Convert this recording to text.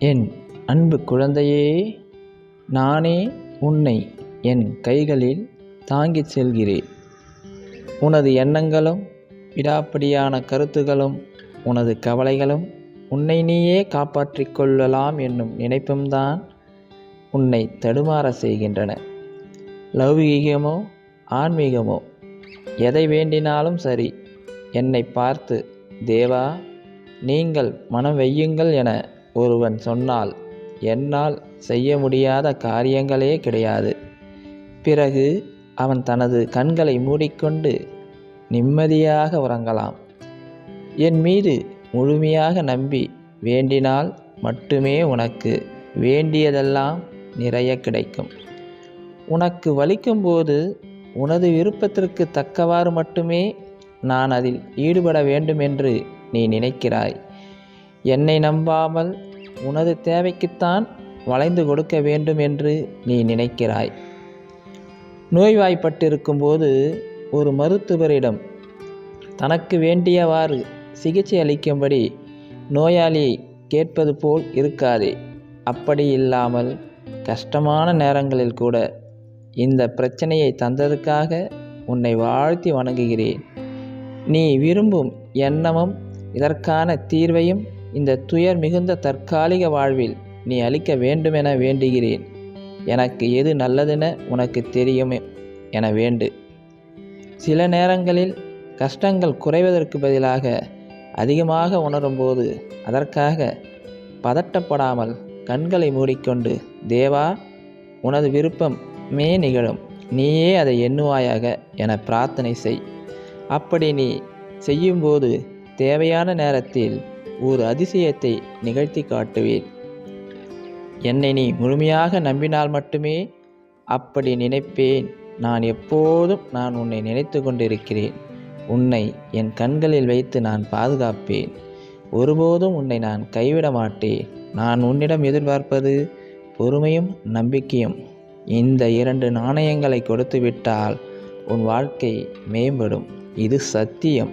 என் அன்பு குழந்தையே நானே உன்னை என் கைகளில் தாங்கிச் செல்கிறேன். உனது எண்ணங்களும் விடாப்படியான கருத்துகளும் உனது கவலைகளும் உன்னை நீயே காப்பாற்றிக் கொள்ளலாம் என்னும் நினைப்பும்தான் உன்னை தடுமாற செய்கின்றன. லௌகீகமோ ஆன்மீகமோ எதை வேண்டினாலும் சரி என்னை பார்த்து தேவா நீங்கள் மனம் வையுங்கள் என ஒருவன் சொன்னால் என்னால் செய்ய முடியாத காரியங்களே கிடையாது. பிறகு அவன் தனது கண்களை மூடிக்கொண்டு நிம்மதியாக உறங்கலாம். என் மீது முழுமையாக நம்பி வேண்டினால் மட்டுமே உனக்கு வேண்டியதெல்லாம் நிறைய கிடைக்கும். உனக்கு வலிக்கும்போது உனது விருப்பத்திற்கு தக்கவாறு மட்டுமே நான் அதில் ஈடுபட வேண்டும் என்று நீ நினைக்கிறாய். என்னை நம்பாமல் உனது தேவைக்குத்தான் வளைந்து கொடுக்க வேண்டும் என்று நீ நினைக்கிறாய். நோய்வாய்ப்பட்டிருக்கும்போது ஒரு மருத்துவரிடம் தனக்கு வேண்டியவாறு சிகிச்சை அளிக்கும்படி நோயாளி கேட்பது போல் இருக்காதே. அப்படி இல்லாமல் கஷ்டமான நேரங்களில் கூட இந்த பிரச்சனையை தந்ததுக்காக உன்னை வாழ்த்தி வணங்குகிறேன். நீ விரும்பும் எண்ணமும் இதற்கான தீர்வையும் இந்த துயர் மிகுந்த தற்காலிக வாழ்வில் நீ அளிக்க வேண்டுமென வேண்டுகிறேன். எனக்கு எது நல்லதென உனக்கு தெரியுமே என வேண்டு. சில நேரங்களில் கஷ்டங்கள் குறைவதற்கு பதிலாக அதிகமாக உணரும்போது அதற்காக பதட்டப்படாமல் கண்களை மூடிக்கொண்டு தேவா உனது விருப்பமே நிகழும். நீயே அதை எண்ணுவாயாக என பிரார்த்தனை செய். அப்படி நீ செய்யும்போது தேவையான நேரத்தில் ஒரு அதிசயத்தை நிகழ்த்தி காட்டுவேன். என்னை நீ முழுமையாக நம்பினால் மட்டுமே அப்படி நினைப்பேன். நான் எப்போதும் நான் உன்னை நினைத்து கொண்டிருக்கிறேன். உன்னை என் கண்களில் வைத்து நான் பாதுகாப்பேன். ஒருபோதும் உன்னை நான் கைவிட மாட்டேன். நான் உன்னிடம் எதிர்பார்ப்பது பொறுமையும் நம்பிக்கையும். இந்த இரண்டு நாணயங்களை கொடுத்துவிட்டால் உன் வாழ்க்கை மேம்படும். இது சத்தியம்.